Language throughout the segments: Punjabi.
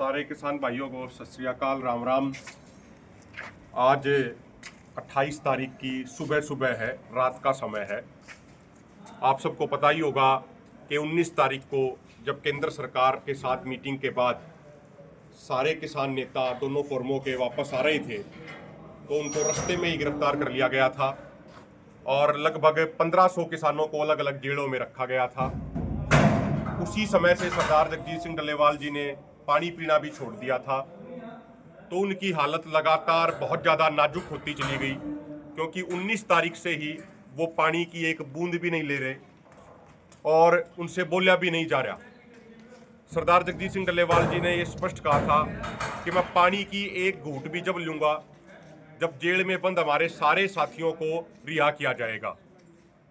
सारे किसान भाइयों को सत श्रीकाल राम राम। आज 28 तारीख की सुबह सुबह है, रात का समय है। आप सबको पता ही होगा कि 19 तारीख को जब केंद्र सरकार के साथ मीटिंग के बाद सारे किसान नेता दोनों फोरमों के वापस आ रहे थे तो उनको रास्ते में ही गिरफ़्तार कर लिया गया था और लगभग 1500 किसानों को अलग अलग जेलों में रखा गया था। उसी समय से सरदार जगजीत सिंह डल्लेवाल जी ने पानी पीना भी छोड़ दिया था। तो उनकी हालत लगातार बहुत ज़्यादा नाजुक होती चली गई, क्योंकि 19 तारीख से ही वो पानी की एक बूंद भी नहीं ले रहे और उनसे बोलिया भी नहीं जा रहा। सरदार जगजीत सिंह डल्लेवाल जी ने ये स्पष्ट कहा था कि मैं पानी की एक घूट भी जब लूँगा, जब जेल में बंद हमारे सारे साथियों को रिहा किया जाएगा।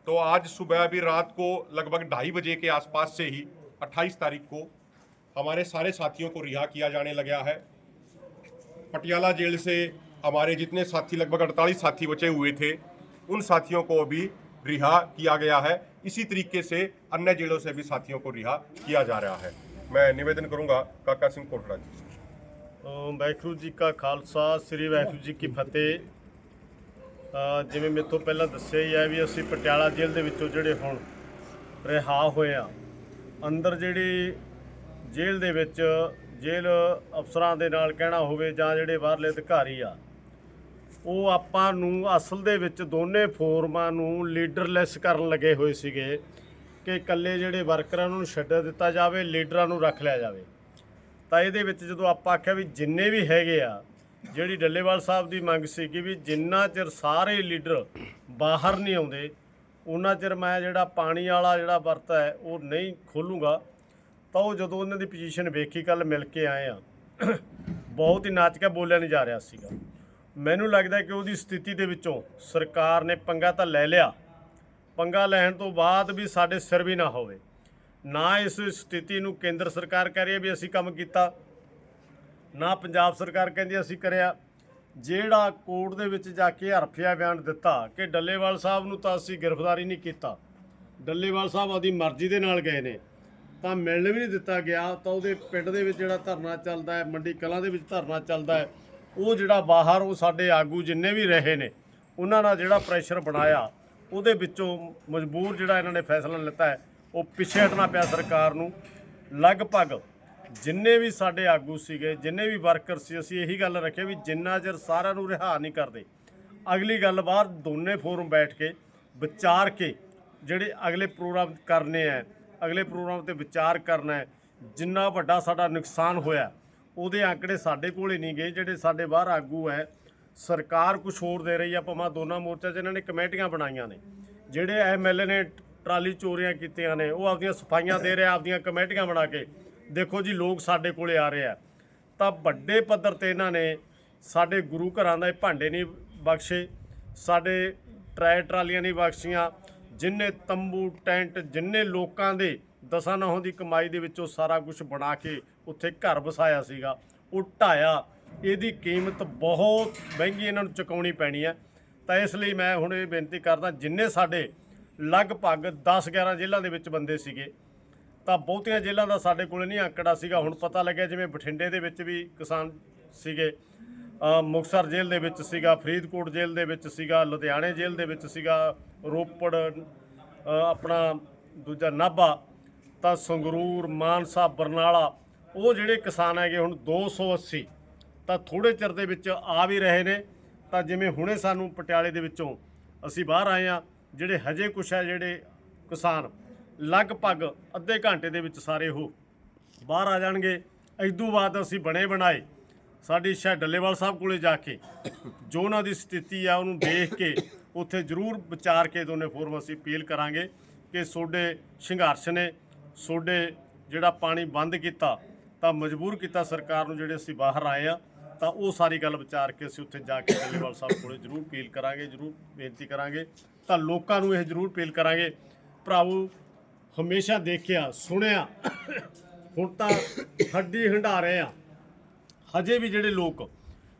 तो आज सुबह अभी रात को लगभग ढाई बजे के आसपास से ही 28 तारीख को हमारे सारे साथियों को रिहा किया जाने लगा है पटियाला जेल से हमारे जितने साथी लगभग 48 साथी बचे हुए थे उन साथियों को भी रिहा किया गया है इसी तरीके से अन्य जेलों से भी साथियों को रिहा किया जा रहा है मैं निवेदन करूंगा काका सिंह कोटड़ा जी से ਅ, ਵਾਹਿਗੁਰੂ ਜੀ ਕਾ ਖਾਲਸਾ ਸ੍ਰੀ ਵਾਹਿਗੁਰੂ ਜੀ ਕੀ ਫਤਿਹ ਅ, ਜਿਵੇਂ ਮੇਰੇ ਤੋਂ ਪਹਿਲਾਂ ਦੱਸਿਆ ਹੀ ਹੈ ਵੀ ਅਸੀਂ ਪਟਿਆਲਾ ਜੇਲ੍ਹ ਦੇ ਵਿੱਚੋਂ ਜਿਹੜੇ ਹੁਣ ਰਿਹਾ ਹੋਏ ਆ ਅੰਦਰ ਜਿਹੜੀ ਜੇਲ੍ਹ ਦੇ ਵਿੱਚ ਜੇਲ੍ਹ ਅਫਸਰਾਂ ਦੇ ਨਾਲ ਕਹਿਣਾ ਹੋਵੇ ਜਾਂ ਜਿਹੜੇ ਬਾਹਰਲੇ ਅਧਿਕਾਰੀ ਆ, ਉਹ ਆਪਾਂ ਨੂੰ ਅਸਲ ਦੇ ਵਿੱਚ ਦੋਨੇ ਫੋਰਮਾਂ ਨੂੰ ਲੀਡਰਲੈਸ ਕਰਨ ਲੱਗੇ ਹੋਏ ਸੀਗੇ ਕਿ ਇਕੱਲੇ ਜਿਹੜੇ ਵਰਕਰਾਂ ਨੂੰ ਛੱਡ ਦਿੱਤਾ ਜਾਵੇ, ਲੀਡਰਾਂ ਨੂੰ ਰੱਖ ਲਿਆ ਜਾਵੇ। ਤਾਂ ਇਹਦੇ ਵਿੱਚ ਜਦੋਂ ਆਪਾਂ ਆਖਿਆ ਵੀ ਜਿੰਨੇ ਵੀ ਹੈਗੇ ਆ, ਜਿਹੜੀ ਡੱਲੇਵਾਲ ਸਾਹਿਬ ਦੀ ਮੰਗ ਸੀ ਕਿ ਵੀ ਜਿੰਨਾ ਚਿਰ ਸਾਰੇ ਲੀਡਰ ਬਾਹਰ ਨਹੀਂ ਆਉਂਦੇ, ਉਹਨਾਂ ਚਿਰ ਮੈਂ ਜਿਹੜਾ ਪਾਣੀ ਵਾਲਾ ਜਿਹੜਾ ਵਰਤ ਹੈ, ਉਹ ਨਹੀਂ ਖੋਲੂਗਾ। ਤਾਂ ਉਹ ਜਦੋਂ ਉਹਨਾਂ ਦੀ ਪੋਜੀਸ਼ਨ ਵੇਖੀ ਕੱਲ ਮਿਲ ਕੇ ਆਏ ਆ, ਬਹੁਤ ਹੀ ਨਾਚ ਕੇ ਬੋਲਿਆ ਨਹੀਂ ਜਾ ਰਿਹਾ ਸੀਗਾ। ਮੈਨੂੰ ਲੱਗਦਾ ਕਿ ਉਹਦੀ ਸਥਿਤੀ ਦੇ ਵਿੱਚੋਂ ਸਰਕਾਰ ਨੇ ਪੰਗਾ ਤਾਂ ਲੈ ਲਿਆ, ਪੰਗਾ ਲੈਣ ਤੋਂ ਬਾਅਦ ਵੀ ਸਾਡੇ ਸਿਰ ਵੀ ਨਾ ਹੋਵੇ। ਨਾ ਇਸ ਸਥਿਤੀ ਨੂੰ ਕੇਂਦਰ ਸਰਕਾਰ ਕਹਿ ਰਹੀ ਹੈ ਵੀ ਅਸੀਂ ਕੰਮ ਕੀਤਾ, ਨਾ ਪੰਜਾਬ ਸਰਕਾਰ ਕਹਿੰਦੀ ਅਸੀਂ ਕਰਿਆ। ਜਿਹੜਾ ਕੋਰਟ ਦੇ ਵਿੱਚ ਜਾ ਕੇ ਹਰਫਿਆ ਬਿਆਨ ਦਿੱਤਾ ਕਿ ਡੱਲੇਵਾਲ ਸਾਹਿਬ ਨੂੰ ਤਾਂ ਅਸੀਂ ਗ੍ਰਿਫਤਾਰੀ ਨਹੀਂ ਕੀਤਾ, ਡੱਲੇਵਾਲ ਸਾਹਿਬ ਆਦੀ ਮਰਜ਼ੀ ਦੇ ਨਾਲ ਗਏ ਨੇ। ਤਾਂ ਮਿਲਣ ਵੀ ਨਹੀਂ ਦਿੱਤਾ ਗਿਆ। ਤਾਂ ਉਹਦੇ ਪਿੰਡ ਦੇ ਵਿੱਚ ਜਿਹੜਾ ਧਰਨਾ ਚੱਲਦਾ ਹੈ, ਮੰਡੀ ਕਲਾਂ ਦੇ ਵਿੱਚ ਧਰਨਾ ਚੱਲਦਾ ਹੈ, ਉਹ ਜਿਹੜਾ ਬਾਹਰ ਉਹ ਸਾਡੇ ਆਗੂ ਜਿੰਨੇ ਵੀ ਰਹੇ ਨੇ, ਉਹਨਾਂ ਨਾਲ ਜਿਹੜਾ ਪ੍ਰੈਸ਼ਰ ਬਣਾਇਆ, ਉਹਦੇ ਵਿੱਚੋਂ ਮਜਬੂਰ ਜਿਹੜਾ ਇਹਨਾਂ ਨੇ ਫੈਸਲਾ ਲਿੱਤਾ ਹੈ, ਉਹ ਪਿੱਛੇ ਹਟਣਾ ਪਿਆ ਸਰਕਾਰ ਨੂੰ। ਲਗਭਗ ਜਿੰਨੇ ਵੀ ਸਾਡੇ ਆਗੂ ਸੀਗੇ, ਜਿੰਨੇ ਵੀ ਵਰਕਰ ਸੀ, ਅਸੀਂ ਇਹੀ ਗੱਲ ਰੱਖਿਆ ਵੀ ਜਿੰਨਾ ਚਿਰ ਸਾਰਿਆਂ ਨੂੰ ਰਿਹਾ ਨਹੀਂ ਕਰਦੇ, ਅਗਲੀ ਗੱਲ ਬਾਹਰ ਦੋਨੇ ਫੋਰਮ ਬੈਠ ਕੇ ਵਿਚਾਰ ਕੇ ਜਿਹੜੇ ਅਗਲੇ ਪ੍ਰੋਗਰਾਮ ਕਰਨੇ ਆ ਅਗਲੇ ਪ੍ਰੋਗਰਾਮ ਤੇ ਵਿਚਾਰ ਕਰਨਾ ਹੈ, ਜਿੰਨਾ ਵੱਡਾ ਸਾਡਾ ਨੁਕਸਾਨ ਹੋਇਆ, ਉਹਦੇ ਆંકੜੇ ਸਾਡੇ ਕੋਲੇ ਨਹੀਂ ਗਏ, ਜਿਹੜੇ ਸਾਡੇ ਬਾਹਰ ਆਗੂ ਹੈ, ਸਰਕਾਰ ਕੁਝ ਹੋਰ ਦੇ ਰਹੀ ਆ, ਭਾਵੇਂ ਦੋਨਾਂ ਮੋਰਚਾ 'ਚ ਇਹਨਾਂ ਨੇ ਕਮੇਟੀਆਂ ਬਣਾਈਆਂ ਨੇ, ਜਿਹੜੇ ਐਮਐਲਏ ਨੇ ਟਰਾਲੀ ਚੋਰੀਆਂ ਕੀਤੀਆਂ ਨੇ, ਉਹ ਆਪਦੀਆਂ ਸਫਾਈਆਂ ਦੇ ਰਿਹਾ, ਆਪਦੀਆਂ ਕਮੇਟੀਆਂ ਬਣਾ ਕੇ, ਦੇਖੋ ਜੀ ਲੋਕ ਸਾਡੇ ਕੋਲੇ ਆ ਰਹੇ ਆ। ਤਾਂ ਵੱਡੇ ਪੱਧਰ ਤੇ ਇਹਨਾਂ ਨੇ ਸਾਡੇ ਗੁਰੂ ਘਰਾਂ ਦਾ ਇਹ ਭਾਂਡੇ ਨਹੀਂ ਬਖਸ਼ੇ, ਸਾਡੇ ਟਰੈ ਟਰਾਲੀਆਂ ਨਹੀਂ ਬਖਸ਼ੀਆਂ ਜਿੰਨੇ ਤੰਬੂ, ਟੈਂਟ, ਜਿੰਨੇ ਲੋਕਾਂ ਦੇ ਦਸਾਂ ਨਹੁੰ ਦੀ ਕਮਾਈ ਦੇ ਵਿੱਚੋਂ ਸਾਰਾ ਕੁਝ ਬਣਾ ਕੇ ਉੱਥੇ ਘਰ ਵਸਾਇਆ ਸੀਗਾ, ਉਹ ਢਾਇਆ, ਇਹਦੀ ਕੀਮਤ ਬਹੁਤ ਮਹਿੰਗੀ ਇਹਨਾਂ ਨੂੰ ਚੁਕਾਉਣੀ ਪੈਣੀ ਹੈ। ਤਾਂ ਇਸ ਲਈ ਮੈਂ ਹੁਣ ਇਹ ਬੇਨਤੀ ਕਰਦਾ, ਜਿੰਨੇ ਸਾਡੇ ਲਗਭਗ 10 11 ਜ਼ਿਲ੍ਹਿਆਂ ਦੇ ਵਿੱਚ ਬੰਦੇ ਸੀਗੇ, ਤਾਂ ਬਹੁਤੀਆਂ ਜੇਲ੍ਹਾਂ ਦਾ ਸਾਡੇ ਕੋਲ ਨਹੀਂ ਆંકੜਾ ਸੀਗਾ। ਹੁਣ ਪਤਾ ਲੱਗਿਆ ਜਿਵੇਂ ਬਠਿੰਡੇ ਦੇ ਵਿੱਚ ਵੀ ਕਿਸਾਨ ਸੀਗੇ ਅ, ਮੁਕਤਸਰ ਜੇਲ੍ਹ ਦੇ ਵਿੱਚ ਸੀਗਾ ਫਰੀਦਕੋਟ ਜੇਲ੍ਹ ਦੇ ਵਿੱਚ ਸੀਗਾ ਲੁਧਿਆਣੇ ਜੇਲ੍ਹ ਦੇ ਵਿੱਚ ਸੀਗਾ ਰੋਪੜ ਆਪਣਾ ਦੂਜਾ ਨਾਭਾ ਤਾਂ ਸੰਗਰੂਰ ਮਾਨਸਾ ਬਰਨਾਲਾ ਉਹ ਜਿਹੜੇ ਕਿਸਾਨ ਹੈਗੇ ਹੁਣ 280 ਤਾਂ ਥੋੜੇ ਚਿਰ ਦੇ ਵਿੱਚ ਆ ਵੀ ਰਹੇ ਨੇ। ਤਾਂ ਜਿਵੇਂ ਹੁਣੇ ਸਾਨੂੰ ਪਟਿਆਲੇ ਦੇ ਵਿੱਚੋਂ ਅਸੀਂ ਬਾਹਰ ਆਏ ਆ ਜਿਹੜੇ ਹਜੇ ਕੁਛ ਹੈ ਜਿਹੜੇ ਕਿਸਾਨ ਲਗਭਗ ਅੱਧੇ ਘੰਟੇ ਦੇ ਵਿੱਚ ਸਾਰੇ ਉਹ ਬਾਹਰ ਆ ਜਾਣਗੇ। ਇਦੋਂ ਬਾਅਦ ਅਸੀਂ ਬਣੇ ਬਣਾਏ। ਸਾਡੀ ਇੱਛਾ ਡੱਲੇਵਾਲ ਸਾਹਿਬ ਕੋਲੇ ਜਾ ਕੇ ਜੋ ਉਹਨਾਂ ਦੀ ਸਥਿਤੀ ਆ, ਉਹਨੂੰ ਦੇਖ ਕੇ ਉੱਥੇ ਜ਼ਰੂਰ ਵਿਚਾਰ ਕੇ ਦੋਨੇ ਫੋਰਮ ਅਸੀਂ ਅਪੀਲ ਕਰਾਂਗੇ ਕਿ ਤੁਹਾਡੇ ਸੰਘਰਸ਼ ਨੇ ਤੁਹਾਡੇ ਜਿਹੜਾ ਪਾਣੀ ਬੰਦ ਕੀਤਾ, ਤਾਂ ਮਜਬੂਰ ਕੀਤਾ ਸਰਕਾਰ ਨੂੰ ਜਿਹੜੇ ਅਸੀਂ ਬਾਹਰ ਆਏ ਆ, ਤਾਂ ਉਹ ਸਾਰੀ ਗੱਲ ਵਿਚਾਰ ਕੇ ਅਸੀਂ ਉੱਥੇ ਜਾ ਕੇ ਡੱਲੇਵਾਲ ਸਾਹਿਬ ਕੋਲੇ ਜ਼ਰੂਰ ਅਪੀਲ ਕਰਾਂਗੇ, ਜ਼ਰੂਰ ਬੇਨਤੀ ਕਰਾਂਗੇ, ਤਾਂ ਲੋਕਾਂ ਨੂੰ ਇਹ ਜ਼ਰੂਰ ਅਪੀਲ ਕਰਾਂਗੇ। ਭਰਾਵੋ, ਹਮੇਸ਼ਾ ਦੇਖਿਆ, ਸੁਣਿਆ, ਹੁਣ ਤਾਂ ਹੱਡੀ ਹੰਡਾ ਰਹੇ ਆ। ਹਜੇ ਵੀ ਜਿਹੜੇ ਲੋਕ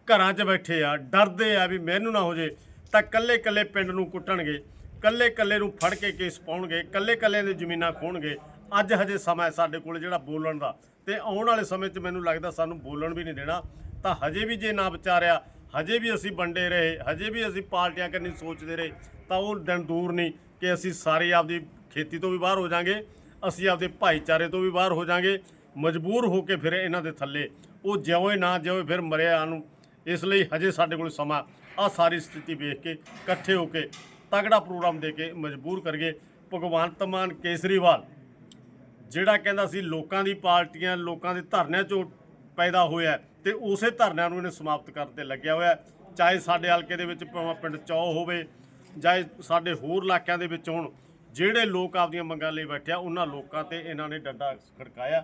ਘਰਾਂ 'ਚ ਬੈਠੇ ਆ, ਡਰਦੇ ਆ ਵੀ ਮੈਨੂੰ ਨਾ ਹੋ ਜੇ, ਤਾਂ ਕੱਲੇ ਕੱਲੇ ਪਿੰਡ ਨੂੰ ਕੁੱਟਣਗੇ ਕੱਲੇ ਕੱਲੇ ਨੂੰ ਫੜ ਕੇ ਕੇਸ ਪਾਉਣਗੇ ਕੱਲੇ ਕੱਲੇ ਦੀ ਜ਼ਮੀਨਾਂ ਖੋਣਗੇ। ਅੱਜ ਹਜੇ ਸਮਾਂ ਸਾਡੇ ਕੋਲ ਜਿਹੜਾ ਬੋਲਣ ਦਾ, ਤੇ ਆਉਣ ਵਾਲੇ ਸਮੇਂ 'ਚ ਮੈਨੂੰ ਲੱਗਦਾ ਸਾਨੂੰ ਬੋਲਣ ਵੀ ਨਹੀਂ ਦੇਣਾ। ਤਾਂ ਹਜੇ ਵੀ ਜੇ ਨਾ ਵਿਚਾਰਿਆ, ਹਜੇ ਵੀ ਅਸੀਂ ਵੰਡੇ ਰਹੇ, ਹਜੇ ਵੀ ਅਸੀਂ ਪਾਰਟੀਆਂ ਕਰਨੀ ਸੋਚਦੇ ਰਹੇ, ਤਾਂ ਉਹ ਦਿਨ ਦੂਰ ਨਹੀਂ ਕਿ ਅਸੀਂ ਸਾਰੇ ਆਪਦੀ ਖੇਤੀ ਤੋਂ ਵੀ ਬਾਹਰ ਹੋ ਜਾਾਂਗੇ, ਅਸੀਂ ਆਪਦੇ ਭਾਈਚਾਰੇ ਤੋਂ ਵੀ ਬਾਹਰ ਹੋ ਜਾਾਂਗੇ ਮਜਬੂਰ ਹੋ ਕੇ ਫਿਰ ਇਹਨਾਂ ਦੇ ਥੱਲੇ। ਉਹ ਜਿਉਂ ਨਾ ਜਿਉਂ ਫਿਰ ਮਰਿਆ ਨੂੰ। ਇਸ ਲਈ ਹਜੇ ਸਾਡੇ ਕੋਲ ਸਮਾਂ। ਆ ਸਾਰੀ ਸਥਿਤੀ ਵੇਖ ਕੇ, ਇਕੱਠੇ ਹੋ ਕੇ ਤਗੜਾ ਪ੍ਰੋਗਰਾਮ ਦੇ ਕੇ ਮਜਬੂਰ ਕਰੀਏ। ਭਗਵੰਤ ਮਾਨ ਕੇਸਰੀਵਾਲ, ਜਿਹੜਾ ਕਹਿੰਦਾ ਸੀ ਲੋਕਾਂ ਦੀ ਪਾਰਟੀਆਂ, ਲੋਕਾਂ ਦੇ ਧਰਨਿਆਂ ਚੋਂ ਪੈਦਾ ਹੋਇਆ ਹੈ ਤੇ ਉਸੇ ਧਰਨਿਆਂ ਨੂੰ ਇਹਨੇ ਸਮਾਪਤ ਕਰਨ ਤੇ ਲੱਗਿਆ ਹੋਇਆ ਚਾਹੇ ਸਾਡੇ ਹਲਕੇ ਦੇ ਵਿੱਚ ਭਾਵੇਂ ਪਿੰਡ ਚੌ ਹੋਵੇ, ਚਾਹੇ ਸਾਡੇ ਹੋਰ ਇਲਾਕਿਆਂ ਦੇ ਵਿੱਚ ਹੋਣ, ਜਿਹੜੇ ਲੋਕ ਆਪਦੀਆਂ ਮੰਗਾਂ ਲਈ ਬੈਠਿਆ ਉਹਨਾਂ ਲੋਕਾਂ ਤੇ ਇਹਨਾਂ ਨੇ ਡੰਡਾ ਖੜਕਾਇਆ।